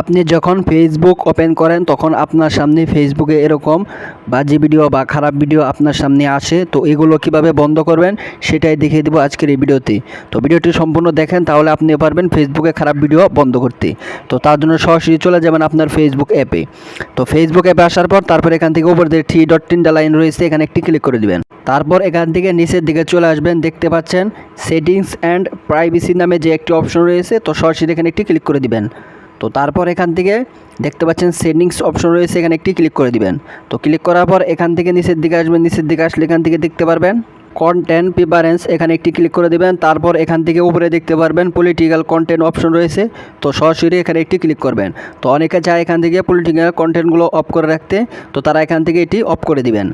আপনি যখন Facebook open করেন, তখন আপনার সামনে ফেসবুকে এরকম বাজে ভিডিও বা খারাপ ভিডিও আপনার সামনে আসে। তো এগুলো কীভাবে বন্ধ করবেন, সেটাই দেখিয়ে দেবো আজকের এই ভিডিওতে। তো ভিডিওটি সম্পূর্ণ দেখেন, তাহলে আপনি পারবেন ফেসবুকে খারাপ ভিডিও বন্ধ করতে। তো তার জন্য সরাসরি চলে যাবেন আপনার ফেসবুক অ্যাপে তো ফেসবুক অ্যাপে আসার পর তারপর এখান থেকে উপর দিয়ে থ্রি ডট তিনটা লাইন রয়েছে, এখানে একটি ক্লিক করে দিবেন। তারপর এখান থেকে নিচের দিকে চলে আসবেন, দেখতে পাচ্ছেন সেটিংস অ্যান্ড প্রাইভেসি নামে যে একটি অপশন রয়েছে, তো সরাসরি এখানে একটি ক্লিক করে দিবেন। তো তারপর এখান থেকে দেখতে পাচ্ছেন সেটিংস অপশন রয়েছে, এখানে একটি ক্লিক করে দিবেন। তো ক্লিক করার পর এখান থেকে নিচের দিকে আসবেন, নিচের দিকে আসলে এখান থেকে দেখতে পারবেন কন্টেন্ট প্রিপারেন্স এখানে একটি ক্লিক করে দিবেন, তারপর এখান থেকে উপরে দেখতে পারবেন পলিটিক্যাল কন্টেন্ট অপশন রয়েছে, তো সরাসরি এখানে একটি ক্লিক করবেন। তো অনেকে চায় এখান থেকে পলিটিক্যাল কন্টেন্টগুলো অফ করে রাখতে, তো তারা এখান থেকে এটি অফ করে দিবেন।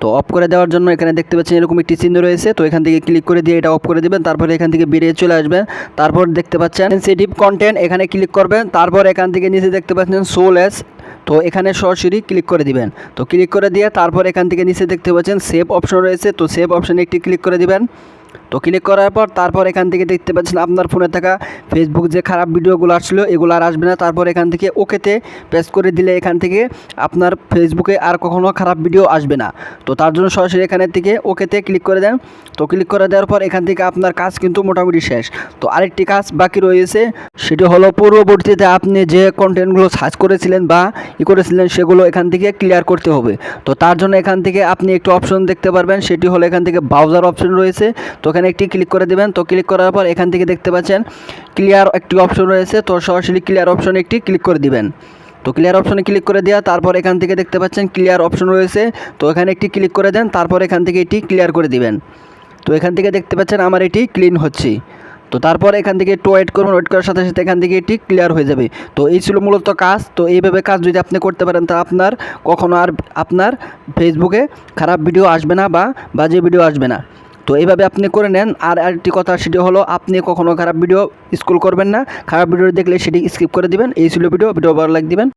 তো অফ করে দেওয়ার জন্য এখানে দেখতে পাচ্ছেন এরকম একটি চিহ্ন রয়েছে। তো এখান থেকে ক্লিক করে দিয়ে এটা অফ করে দেবেন, তারপরে এখান থেকে বেরিয়ে চলে আসবেন। তারপর দেখতে পাচ্ছেন সেন্সিটিভ কন্টেন্ট এখানে ক্লিক করবেন, তারপর এখান থেকে নিচে দেখতে পাচ্ছেন সোলেস তো এখানে সরাসরি ক্লিক করে দিবেন। তো ক্লিক করে দিয়ে তারপর এখান থেকে নিচে দেখতে পাচ্ছেন সেভ অপশন রয়েছে, তো সেভ অপশানে একটি ক্লিক করে দিবেন। তো ক্লিক করার পর তারপর এখান থেকে দেখতে পাচ্ছেন আপনার ফোনে থাকা ফেসবুক যে খারাপ ভিডিওগুলো আসছিল এগুলো আর আসবে না। তারপর এখান থেকে ওকেতে প্রেস করে দিলে এখান থেকে আপনার ফেসবুকে আর কখনো খারাপ ভিডিও আসবে না। তো তার জন্য সরাসরি এখানে থেকে ওকেতে ক্লিক করে দেন। তো ক্লিক করে দেওয়ার পর এখান থেকে আপনার কাজ কিন্তু মোটামুটি শেষ। তো আরেকটি কাজ বাকি রয়েছে, সেটি হলো পূর্ববর্তীতে আপনি যে কন্টেন্টগুলো সার্চ করেছিলেন বা ই করেছিলেন, সেগুলো এখান থেকে ক্লিয়ার করতে হবে। তো তার জন্য এখান থেকে আপনি একটু অপশন দেখতে পারবেন, সেটি হলো এখান থেকে ব্রাউজার অপশন রয়েছে। তো এখানে একটি ক্লিক করে দেবেন। তো ক্লিক করার পর এখান থেকে দেখতে পাচ্ছেন ক্লিয়ার একটি অপশন রয়েছে। তো সরাসরি ক্লিয়ার অপশনে একটি ক্লিক করে দিবেন। তো ক্লিয়ার অপশনে ক্লিক করে দেওয়া, তারপর এখান থেকে দেখতে পাচ্ছেন ক্লিয়ার অপশন রয়েছে। তো এখানে একটি ক্লিক করে দেন, তারপর এখান থেকে এটি ক্লিয়ার করে দিবেন। তো এখান থেকে দেখতে পাচ্ছেন আমার এটি ক্লিন হচ্ছে। তো তারপর এখান থেকে একটু ওয়েট করুন ওয়েট করার সাথে সাথে এখান থেকে এটি ক্লিয়ার হয়ে যাবে। তো এই ছিল মূলত কাজ। তো এইভাবে কাজ যদি আপনি করতে পারেন, তা আপনার কখনো আর আপনার ফেসবুকে খারাপ ভিডিও আসবে না বা বাজে ভিডিও আসবে না। তো এইভাবে আপনি করে নেন। আর আরেকটি কথা, সেটি হলো আপনি কখনও খারাপ ভিডিও স্কুল করবেন না। খারাপ ভিডিও দেখলে সেটি স্কিপ করে দিবেন। এই ছিল ভিডিও। ভিডিও ভালো লাগ দিবেন।